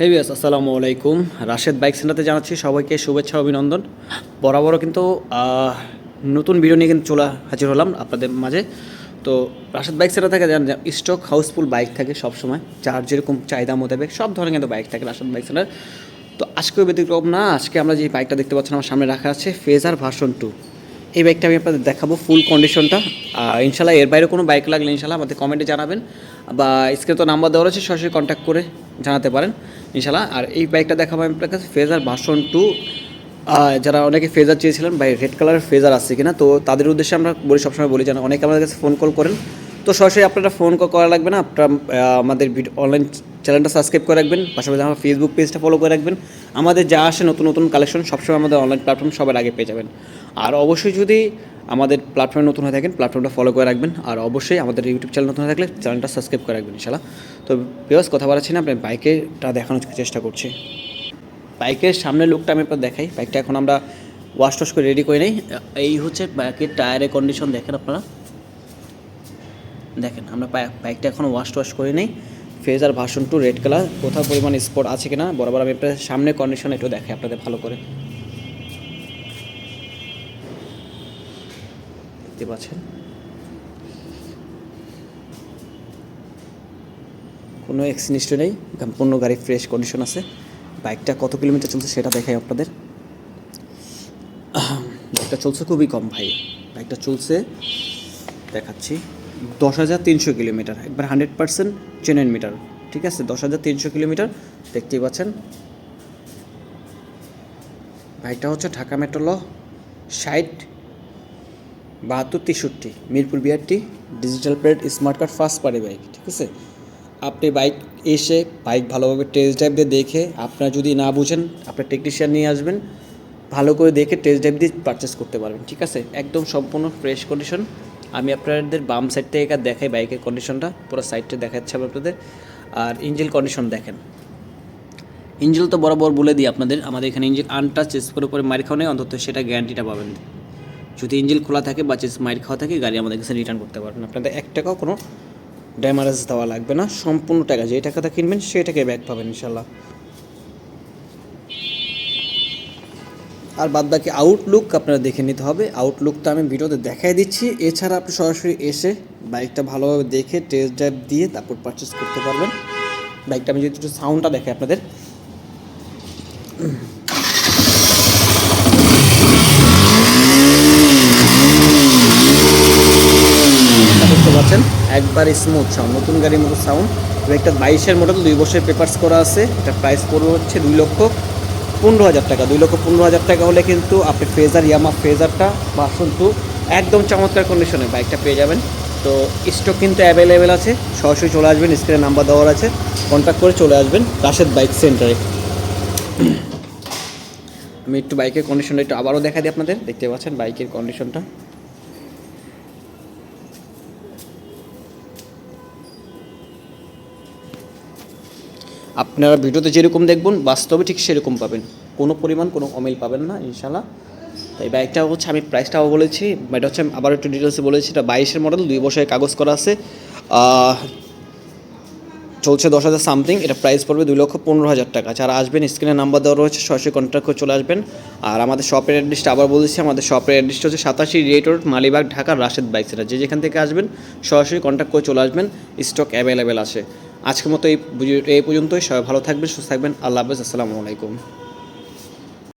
হে বিয়াস আসসালামু আলাইকুম রাশেদ বাইক সেন্টারতে জানাচ্ছি সবাইকে শুভেচ্ছা, অভিনন্দন। বরাবরও কিন্তু নতুন ভিডিও নিয়ে কিন্তু চলে হাজির হলাম আপনাদের মাঝে। তো রাশেদ বাইক সেন্টার থেকে জানেন স্টক হাউসফুল বাইক থাকে সবসময়। যার যেরকম চাহিদা মোতাবেক সব ধরনের কিন্তু বাইক থাকে রাশেদ বাইক সেন্টার তো আজকেও ব্যতিক্রম না, আজকে আমরা যে বাইকটা দেখতে পাচ্ছেন, আমার সামনে রাখা আছে ফেজার ভার্সন টু এই বাইকটা আমি আপনাদের দেখাবো ফুল কন্ডিশনটা ইনশাল্লাহ এর বাইরে কোনো বাইক লাগলে ইনশাল্লাহ আমাদের কমেন্টে জানাবেন। বা স্ক্রিনে তো নাম্বার দেওয়া আছে সরাসরি কন্ট্যাক্ট করে জানাতে পারেন। ইনশাল্লাহ আর এই বাইকটা দেখাবো আমি আপনার কাছে ফেজার ভার্সন টু যারা অনেকে ফেজার চেয়েছিলেন, ভাই রেড কালারের ফেজার আছে কিনা? তো তাদের উদ্দেশ্যে আমরা বলি, সবসময় বলি যেন অনেকে আমাদের কাছে ফোন কল করেন। তো সরাসরি আপনারা ফোন কল করা লাগবে না, আপনারা আমাদের অনলাইন চ্যানেলটা সাবস্ক্রাইব করে রাখবেন, পাশাপাশি আমার ফেসবুক পেজটা ফলো করে রাখবেন। আমাদের যা আসে নতুন নতুন কালেকশন সবসময় আমাদের অনলাইন প্ল্যাটফর্ম সবার আগে পেয়ে যাবেন। আর অবশ্যই যদি আমাদের প্ল্যাটফর্মে নতুন হয়ে থাকেন প্ল্যাটফর্মটা ফলো করে রাখবেন আর অবশ্যই আমাদের ইউটিউব চ্যানেল নতুন হয়ে থাকলে চ্যানেলটা সাবস্ক্রাইব করে রাখবেন ইনশাল্লাহ তো বেশ কথা বলাচ্ছি না, আপনার বাইকেরটা দেখানোর চেষ্টা করছি। বাইকের সামনের লুকটা আমি আপনার দেখাই। বাইকটা এখন আমরা ওয়াশ টশ করে রেডি করে নেই। এই হচ্ছে বাইকের টায়ারের কন্ডিশন দেখেন আপনারা। দেখেন, আমরা বাইকটা এখন ওয়াশ টশ করে নেই। ফেজ আর ভার্সন টু রেড কালার কোথাও পরিমাণ স্পট আছে কিনা, বরাবর আমি আপনার সামনে কন্ডিশন একটু দেখাই আপনাদের ভালো করে। দেখতে পাচ্ছেন। কোনো এক্সিনিস্ট নেই, সম্পূর্ণ গাড়ি ফ্রেশ কন্ডিশন আছে। বাইকটা কত কিলোমিটার চলছে সেটা দেখাই আপনাদের। বাইকটা চলছে খুবই কম ভাই। বাইকটা চলছে, দেখাচ্ছি, দশ হাজার তিনশো কিলোমিটার একবার হান্ড্রেড পার্সেন্ট জেনুইন মিটার ঠিক আছে? দশ হাজার তিনশো কিলোমিটার দেখতেই পাচ্ছেন। বাইকটা হচ্ছে ঢাকা মেট্রো ল, ষাট বাহাত্তর, তেষট্টি। Mirpur BRT digital plate smart card first party bike ঠিক আছে? আপনি বাইক এসে বাইক ভালোভাবে টেস্ট ড্রাইভ দিয়ে দেখে, আপনার যদি না বুঝেন, আপনার টেকনিশিয়ান নিয়ে আসবেন, ভালো করে দেখে টেস্ট ড্রাইভ দিয়ে পারচেস করতে পারবেন, ঠিক আছে? একদম সম্পূর্ণ ফ্রেশ কন্ডিশন আমি আপনাদের বাম সাইড থেকে একা দেখাই বাইকের কন্ডিশনটা পুরো সাইডটা দেখাচ্ছি আমি আপনাদের। আর ইঞ্জিন কন্ডিশন দেখেন। ইঞ্জিল তো বরাবর বলে দিই আপনাদের, আমাদের এখানে ইঞ্জিল আনটাচ চেস করে করে মারি খাওয়া নেই, অন্তত সেটা গ্যারান্টিটা পাবেন। যদি ইঞ্জিল খোলা থাকে বা চেস মাইর খাওয়া থাকে, গাড়ি আমাদের কাছে রিটার্ন করতে পারবেন। আপনাদের এক টাকাও কোনো ড্যামারেজ দেওয়া লাগবে না, সম্পূর্ণ টাকা। যে টাকাটা কিনবেন, সেই টাকায় ব্যাক পাবেন ইনশাল্লাহ আর বাদ বাকি আউটলুক আপনারা দেখে নিতে হবে। আউটলুকটা আমি ভিডিওতে দেখাই দিচ্ছি। এছাড়া আপনি সরাসরি এসে বাইকটা ভালোভাবে দেখে টেস্ট ড্রাইভ দিয়ে তারপর পারচেস করতে পারবেন। বাইকটা আমি যদি একটু সাউন্ডটা দেখাই আপনাদের। পারছেন একবার স্মুথ সাউন্ড নতুন গাড়ির মতো সাউন্ড একটা বাইশের মডেল দুই বছরের পেপার্স করা আছে, এটা প্রাইস পড়বে হচ্ছে দুই লক্ষ পনেরো হাজার টাকা। দুই লক্ষ পনেরো হাজার টাকা হলে কিন্তু আপনি ফেজার ইয়ামা ফেজারটা ভার্সন টু একদম চমৎকার কন্ডিশনে বাইকটা পেয়ে যাবেন। তো স্টক কিন্তু অ্যাভেলেবেল আছে, সরাসরি চলে আসবেন স্ক্রিনে নাম্বার দেওয়ার আছে কন্ট্যাক্ট করে চলে আসবেন রাশেদ বাইক সেন্টারে আমি একটু বাইকের কন্ডিশনটা একটু আবারও দেখা দিই আপনাদের, দেখতে পাচ্ছেন বাইকের কন্ডিশনটা আপনারা ভিডিওতে যেরকম দেখবেন, বাস্তবে ঠিক সেরকম পাবেন। কোনো পরিমাণ কোনো অমিল পাবেন না ইনশাল্লাহ তাই বাইকটা হচ্ছে আমি প্রাইসটাও বলেছি এটা হচ্ছে আমি আবার একটু ডিটেলসে বলেছি, এটা বাইশের মডেল দুই বছরের কাগজ করা আছে। চলছে দশ হাজার সামথিং এটা প্রাইস পড়বে দুই লক্ষ পনেরো হাজার টাকা। যারা আসবেন স্ক্রিনে নাম্বার দেওয়া রয়েছে, সরাসরি কন্ট্যাক্ট করে চলে আসবেন। আর আমাদের শপের অ্যাড্রেসটা আবার বলেছি, আমাদের শপের অ্যাড্রেসটা হচ্ছে সাতাশি rate road, Malibagh, Dhaka, Rashed bike সেটা যে যেখান থেকে আসবেন, সরাসরি কন্ট্যাক্ট করে চলে আসবেন স্টক অ্যাভেলেবেল আছে। আজকের মতো এই এই পর্যন্তই। সবাই ভালো থাকবেন সুস্থ থাকবেন। আল্লাহ হাফেজ আসসালামু আলাইকুম।